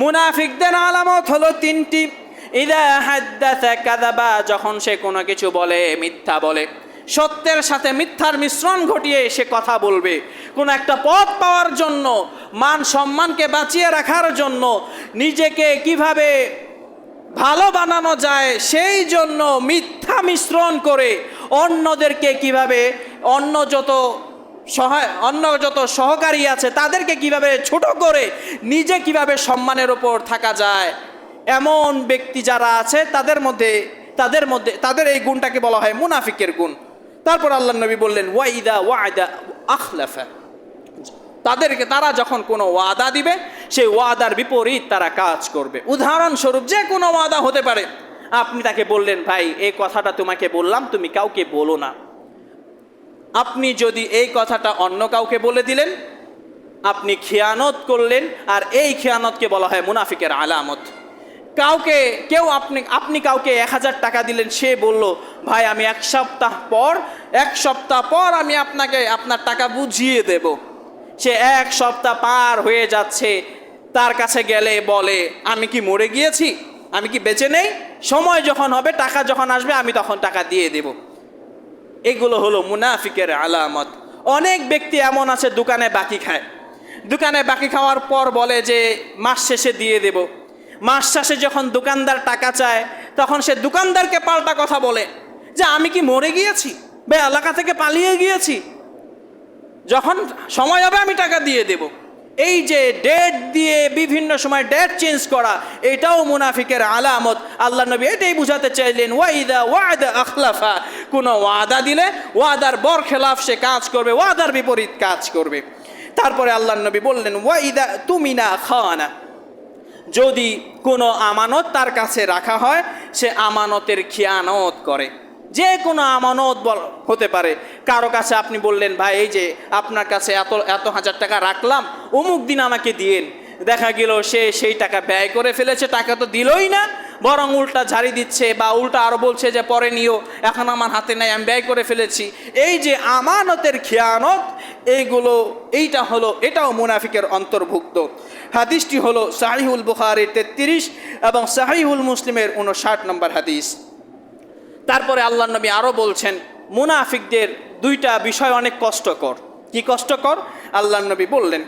মুনাফিকদের আলামত হলো তিনটি। কাযাবা, যখন সে কোনো কিছু বলে, মিথ্যা বলে, সত্যের সাথে মিথ্যার মিশ্রণ ঘটিয়ে সে কথা বলবে। কোনো একটা পথ পাওয়ার জন্য, মান সম্মানকে বাঁচিয়ে রাখার জন্য, নিজেকে কীভাবে ভালো বানানো যায়, সেই জন্য মিথ্যা মিশ্রণ করে অন্যদেরকে কীভাবে অন্য যত সহায়, অন্য যত সহকারী আছে, তাদেরকে কীভাবে ছোট করে নিজে কীভাবে সম্মানের ওপর থাকা যায়? এমন ব্যক্তি যারা আছে, তাদের মধ্যে তাদের মধ্যে, তাদের এই গুণটাকে বলা হয় মুনাফিকের গুণ। তারপর আল্লাহ নবী বললেন, ওয়াইদা ওয়াইদা আখলাফা। তাদেরকে, তারা যখন কোনো ওয়াদা দিবে, সেই ওয়াদার বিপরীত তারা কাজ করবে। উদাহরণস্বরূপ যে কোনো ওয়াদা হতে পারে। আপনি তাকে বললেন, ভাই এই কথাটা তোমাকে বললাম, তুমি কাউকে বলো না। আপনি যদি এই কথাটা অন্য কাউকে বলে দিলেন, আপনি খেয়ানত করলেন, আর এই খেয়ানতকে বলা হয় মুনাফিকের আলামত। কাউকে, কেউ আপনি আপনি কাউকে এক হাজার টাকা দিলেন, সে বলল, ভাই, আমি এক সপ্তাহ পর, এক সপ্তাহ পর আমি আপনাকে, আপনার টাকা বুঝিয়ে দেব। সে এক সপ্তাহ পার হয়ে যাচ্ছে, তার কাছে গেলে বলে, আমি কি মরে গিয়েছি? আমি কি বেঁচে নেই? সময় যখন হবে, টাকা যখন আসবে, আমি তখন টাকা দিয়ে দেবো। এগুলো হলো মুনাফিকের আলামত। অনেক ব্যক্তি এমন আছে, দোকানে বাকি খায়। দোকানে বাকি খাওয়ার পর বলে যে, মাস শেষে দিয়ে দেব। মাস শেষে যখন দোকানদার টাকা চায়, তখন সে দোকানদারকে পাল্টা কথা বলে যে, আমি কি মরে গিয়েছি? বে, এলাকা থেকে পালিয়ে গিয়েছি। যখন সময় হবে, আমি টাকা দিয়ে দেব। এই যে ডেট দিয়ে বিভিন্ন সময় ডেট চেঞ্জ করা, এটাও মুনাফিকের আলামত। আল্লাহ নবী এটাই বুঝাতে চাইলেন, ওয়াইদা ওয়াদা আখলাফা কোনো ওয়াদা দিলে, ওয়াদার বর খেলাফ সে কাজ করবে, ওয়াদার বিপরীত কাজ করবে। তারপরে আল্লাহ নবী বললেন, ওয়াইদা তুমি না খাওয়ানা যদি কোনো আমানত তার কাছে রাখা হয়, সে আমানতের খেয়ানত করে। যে কোনো আমানত বল- হতে পারে। কারও কাছে আপনি বললেন, ভাই, এই যে আপনার কাছে এত এত হাজার টাকা রাখলাম, অমুক দিন আমাকে দিয়েন। দেখা গেল সে সেই টাকা ব্যয় করে ফেলেছে, টাকা তো দিলই না। বরং উল্টা ঝাড়ি দিচ্ছে বা উল্টা আরও বলছে যে, পরে নিও, এখন আমার হাতে নাই, আমি ব্যয় করে ফেলেছি। এই যে আমানতের খেয়ানত, এইগুলো, এইটা হলো, এটাও মুনাফিকের অন্তর্ভুক্ত। হাদিসটি হলো সাহিহুল বুখারির তেত্রিশ এবং সাহিহুল মুসলিমের উনষাট নম্বর হাদিস। তারপরে আল্লাহ নবী আরও বলছেন, মুনাফিকদের দুইটা বিষয় অনেক কষ্টকর। কি কষ্টকর? আল্লাহ নবী বললেন